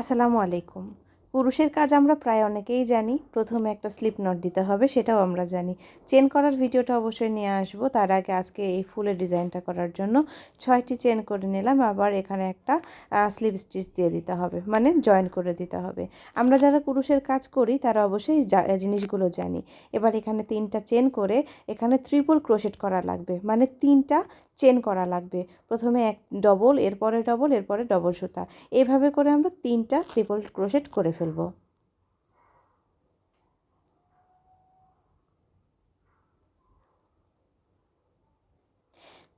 আসসালামু আলাইকুম। পুরুষের কাজ আমরা প্রায় অনেকেই জানি। প্রথমে একটা স্লিপ নট দিতে হবে, সেটাও আমরা জানি। চেন করার ভিডিওটা অবশ্যই নিয়ে আসব। তার আগে আজকে এই ফুলের ডিজাইনটা করার জন্য ছয়টি চেন করে নিলাম। আবার এখানে একটা স্লিপ স্টিচ দিয়ে দিতে হবে মানে জয়েন করে দিতে হবে। আমরা যারা পুরুষের কাজ করি, তারা অবশ্যই জিনিসগুলো জানি। এবার এখানে তিনটা চেন করে এখানে ত্রিপল ক্রোশেট করা লাগবে মানে তিনটা চেন করা লাগবে। প্রথমে এক ডবল, এরপরে ডবল এরপরে ডবল সুতা। এভাবে করে আমরা তিনটা ট্রিপল ক্রোশেট করে ফেলব।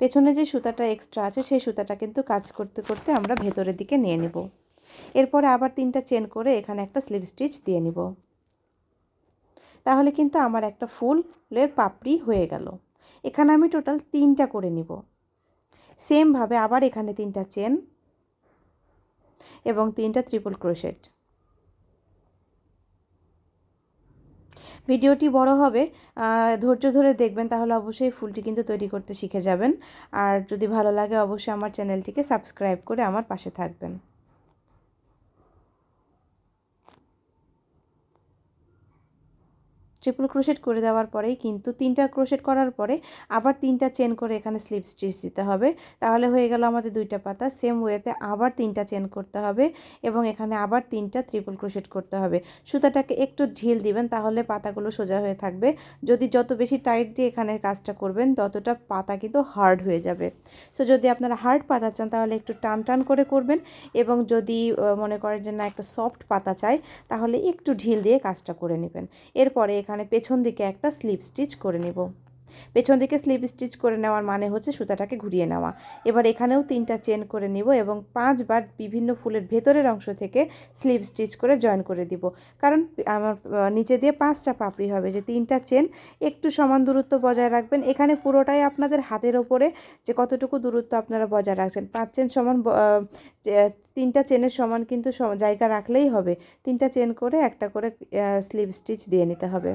পেছনে যে সুতাটা এক্সট্রা আছে, সেই সুতাটা কিন্তু কাজ করতে করতে আমরা ভেতরের দিকে নিয়ে নেব। এরপরে আবার তিনটা চেন করে এখানে একটা স্লিপ স্টিচ দিয়ে নিব। তাহলে কিন্তু আমার একটা ফুলের পাপড়ি হয়ে গেল। এখানে আমি টোটাল তিনটা করে নিব। সেমভাবে আবার এখানে তিনটা চেন এবং তিনটা ত্রিপল ক্রোশেট। ভিডিওটি বড় হবে ধৈর্য ধরে দেখবেন তাহলে অবশ্যই ফুলটি কিন্তু তৈরি করতে শিখে যাবেন। আর যদি ভালো লাগে অবশ্যই আমার চ্যানেলটিকে সাবস্ক্রাইব করে আমার পাশে থাকবেন। ট্রিপল ক্রোশেট করে দেওয়ার পরেই কিন্তু তিনটা ক্রোশেট করার পরে আবার তিনটা চেন করে এখানে স্লিপ স্টিচ দিতে হবে। তাহলে হয়ে গেল আমাদের দুইটা পাতা। সেম ওয়েতে আবার তিনটা চেন করতে হবে এবং এখানে আবার তিনটা ট্রিপল ক্রোশেট করতে হবে। সুতাটাকে একটু ঢিল দিবেন তাহলে পাতাগুলো সোজা হয়ে থাকবে। যদি যত বেশি টাইট দিয়ে এখানে কাজটা করবেন, ততটা পাতা কিন্তু হার্ড হয়ে যাবে। সো যদি আপনারা হার্ড পাতা চান, তাহলে একটু টান টান করে করবেন এবং যদি মনে করেন যে না, একটা সফট পাতা চাই, তাহলে একটু ঢিল দিয়ে কাজটা করে নেবেন। এরপরে এখানে পেছন দিকে একটা স্লিপ স্টিচ করে নেব। পেছন দিকে স্লিপ স্টিচ করে নেওয়ার মানে হচ্ছে সুতাটাকে ঘুরিয়ে নেওয়া। এবার এখানেও তিনটা চেন করে নিব এবং পাঁচবার বিভিন্ন ফুলের ভেতরের অংশ থেকে স্লিপ স্টিচ করে জয়েন করে দিব। কারণ আমার নিচে দিয়ে পাঁচটা পাপড়ি হবে যে তিনটা চেন একটু সমান দূরত্ব বজায় রাখবেন। এখানে পুরোটাই আপনাদের হাতের ওপরে যে কতটুকু দূরত্ব আপনারা বজায় রাখছেন। পাঁচ চেন সমান তিনটা চেনের সমান কিন্তু জায়গা রাখলেই হবে। তিনটা চেন করে একটা করে স্লিপ স্টিচ দিয়ে নিতে হবে।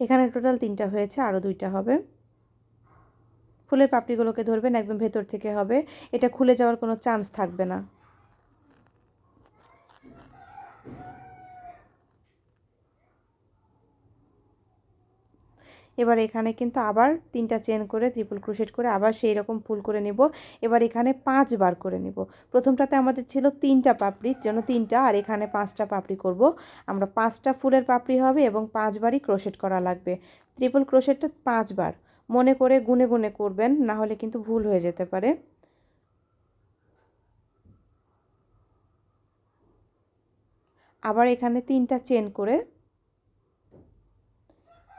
এখানে টোটাল তিনটা হয়েছে আরও দুইটা হবে। ফুলের পাপড়িগুলোকে ধরবেন, একদম ভেতর থেকে হবে। এটা খুলে যাওয়ার কোনো চান্স থাকবে না। এবার এখানে কিন্তু আবার তিনটা চেন করে ত্রিপল ক্রোশেট করে আবার সেই রকম ফুল করে নিব। এবার এখানে পাঁচবার করে নিব। প্রথমটাতে আমাদের ছিল তিনটা পাপড়ির জন্য তিনটা আর এখানে পাঁচটা পাপড়ি করব। আমরা পাঁচটা ফুলের পাপড়ি হবে এবং পাঁচবারই ক্রোশেট করা লাগবে। ত্রিপল ক্রোশেটটা পাঁচবার মনে করে গুনে গুনে করবেন, না হলে কিন্তু ভুল হয়ে যেতে পারে। আবার এখানে তিনটা চেন করে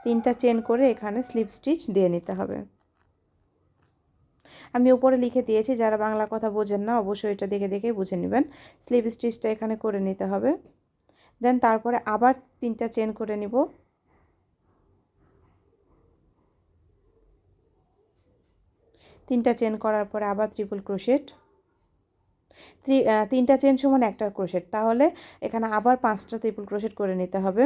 তিনটা চেন করে এখানে স্লিপ স্টিচ দিয়ে নিতে হবে। আমি উপরে লিখে দিয়েছি, যারা বাংলা কথা বোঝেন না, অবশ্যই এটা দেখে দেখে বুঝে নেবেন। স্লিপ স্টিচটা এখানে করে নিতে হবে। দেন তারপরে আবার তিনটা চেন করে নিব। তিনটা চেন করার পরে আবার ট্রিপল ক্রোশেট। তিনটা চেন সমান একটা ক্রোশেট। তাহলে এখানে আবার পাঁচটা ট্রিপল ক্রোশেট করে নিতে হবে।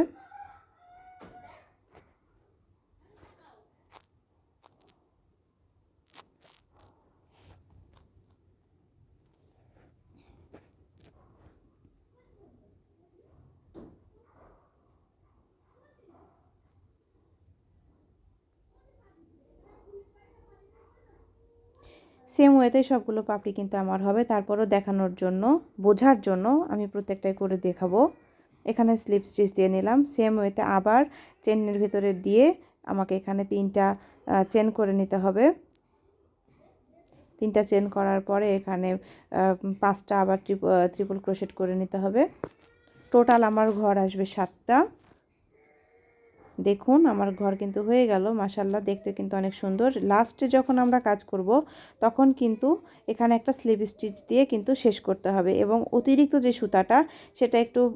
সেম ওয়েতে সবগুলো পাপড়ি কিন্তু আমার হবে। তারপরও দেখানোর জন্য, বোঝার জন্য আমি প্রত্যেকটাই করে দেখাবো। এখানে স্লিপ স্টিচ দিয়ে নিলাম। সেম ওয়েতে আবার চেনের ভিতরে দিয়ে আমাকে এখানে তিনটা চেন করে নিতে হবে। তিনটা চেন করার পরে এখানে পাঁচটা আবার ট্রিপল ক্রোশেট করে নিতে হবে। টোটাল আমার ঘর আসবে সাতটা। দেখুন, আমার ঘর কিন্তু হয়ে গেল। মাসাল্লাহ দেখতে কিন্তু অনেক সুন্দর। লাস্টে যখন আমরা কাজ করব, তখন কিন্তু এখানে একটা স্লিপ স্টিচ দিয়ে কিন্তু শেষ করতে হবে এবং অতিরিক্ত যে সুতাটা, সেটা একটু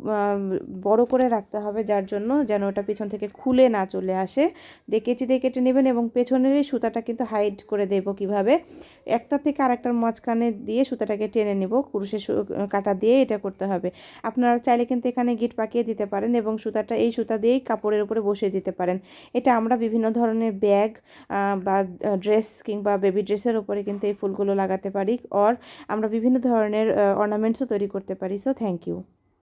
বড় করে রাখতে হবে, যার জন্য যেন ওটা পিছন থেকে খুলে না চলে আসে। কেচি দিয়ে কেটে নেবেন এবং পেছনের এই সুতাটা কিন্তু হাইড করে দেবো কীভাবে। একটা থেকে আরেকটার মাঝখানে দিয়ে সুতাটাকে টেনে নেব, কুরুশের সু- কাটা দিয়ে এটা করতে হবে। আপনারা চাইলে কিন্তু এখানে গিট পাকিয়ে দিতে পারেন এবং সুতাটা, এই সুতা দিয়েই কাপড়ের উপরে বসিয়ে দিতে পারেন। এটা আমরা বিভিন্ন ধরনের ব্যাগ বা ড্রেস কিংবা বেবি ড্রেসের উপরে কিন্তু এই ফুলগুলো লাগাতে পারি। অর আমরা বিভিন্ন ধরনের অর্নামেন্টসও তৈরি করতে পারি। So thank you.